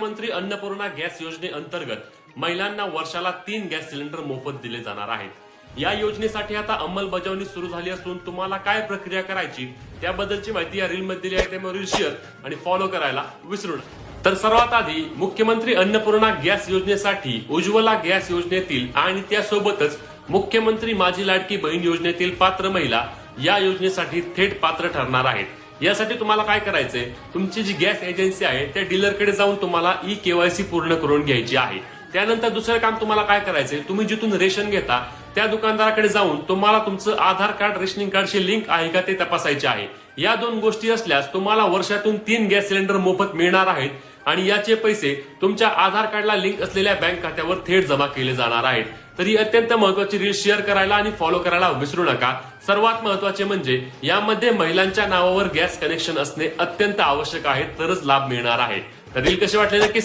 मुख्यमंत्री अन्नपूर्णा गॅस योजनेअंतर्गत महिलांना वर्षाला तीन गॅस सिलेंडर मोफत दिले जाणार आहेत. या योजनेसाठी आता अंमलबजावणी सुरू झाली असून तुम्हाला काय प्रक्रिया करायची त्याबद्दलची माहिती या रीलमध्ये दिली आहे. त्यामुळे रील शेअर आणि फॉलो करायला विसरू नका. तर सर्वात आधी मुख्यमंत्री अन्नपूर्णा गॅस योजनेसाठी उज्ज्वला गॅस योजनेतील आणि त्यासोबतच मुख्यमंत्री माझी लाडकी बहीण योजनेतील पात्र महिला या योजनेसाठी थेट पात्र ठरणार आहेत. यासाठी तुम्हाला काय करायचंय? तुमची जी गॅस एजन्सी आहे त्या डीलरकडे जाऊन तुम्हाला ई केवायसी पूर्ण करून घ्यायची आहे. त्यानंतर दुसरं काम तुम्हाला काय करायचंय? तुम्ही जिथून रेशन घेता त्या दुकानदाराकडे जाऊन तुम्हाला तुमचं आधार कार्ड रेशनिंग कार्डशी लिंक आहे का ते तपासायचे आहे. या दोन गोष्टी असल्यास तुम्हाला वर्षातून तीन गॅस सिलेंडर मोफत मिळणार आहेत. आणि याचे पैसे तुमच्या आधार कार्डला लिंक असलेल्या बँक खात्यावर थेट जमा केले जाणार आहेत. तर ही अत्यंत महत्वाची रील शेअर करायला आणि फॉलो करायला विसरू नका. सर्वात महत्त्वाचे म्हणजे यामध्ये महिलांच्या नावावर गॅस कनेक्शन असणे अत्यंत आवश्यक आहे तरच लाभ मिळणार आहे. तर रील कशी वाटले नक्की